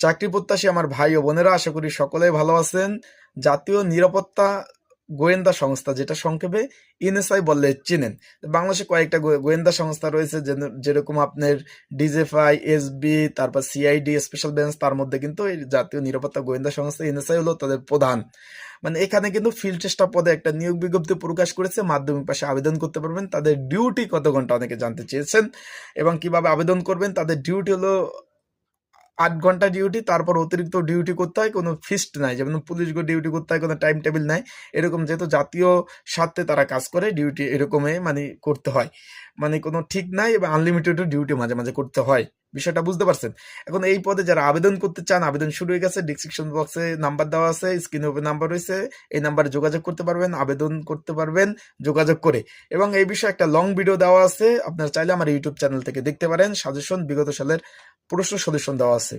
চাকরি প্রত্যাশী আমার ভাই ও বোনেরা, আশা করি সকলেই ভালো আছেন। জাতীয় নিরাপত্তা গোয়েন্দা সংস্থা যেটা সংক্ষেপে ইনএসআই বললে চেনেন। বাংলাদেশে কয়েকটা গোয়েন্দা সংস্থা রয়েছে যেরকম আপনার ডিজেফআই, এসবি, তারপর সিআইডি, স্পেশাল ব্রাঞ্চ তার মধ্যে কিন্তু এই জাতীয় নিরাপত্তা গোয়েন্দা সংস্থা এনএসআই হলো তাদের প্রধান। মানে এখানে কিন্তু ফিল্ড টেস্টার পদে একটা নিয়োগ বিজ্ঞপ্তি প্রকাশ করেছে, মাধ্যমিক পাশে আবেদন করতে পারবেন। তাদের ডিউটি কত ঘণ্টা অনেকে জানতে চেয়েছেন এবং কীভাবে আবেদন করবেন? তাদের ডিউটি হলো আট ঘণ্টা ডিউটি তারপর অতিরিক্ত ডিউটি করতে হয়, কোনো ফিস্ট নাই, যেমন পুলিশ ডিউটি করতে হয়, কোনো টাইম টেবিল নাই, এরকম যেহেতু জাতীয় স্বার্থে তারা কাজ করে ডিউটি এরকমই মানে করতে হয়। মানে কোনো ঠিক নাই এবং আনলিমিটেডও ডিউটি মাঝে মাঝে করতে হয়। বিষয়টা বুঝতে পারছেন? এখন এই পদে যারা আবেদন করতে চান, আবেদন শুরু হয়ে গেছে ডিসক্রিপশন বক্সে নাম্বার দেওয়া আছে স্ক্রিনে ওপেন নাম্বার রয়েছে, এই নাম্বারে যোগাযোগ করতে পারবেন, আবেদন করতে পারবেন, যোগাযোগ করে। এবং এই বিষয়ে একটা লং ভিডিও দেওয়া আছে, আপনারা চাইলে আমার ইউটিউব চ্যানেল থেকে দেখতে পারেন সাজেশন বিগত সালের প্রশ্ন সলিউশন দেওয়া আছে।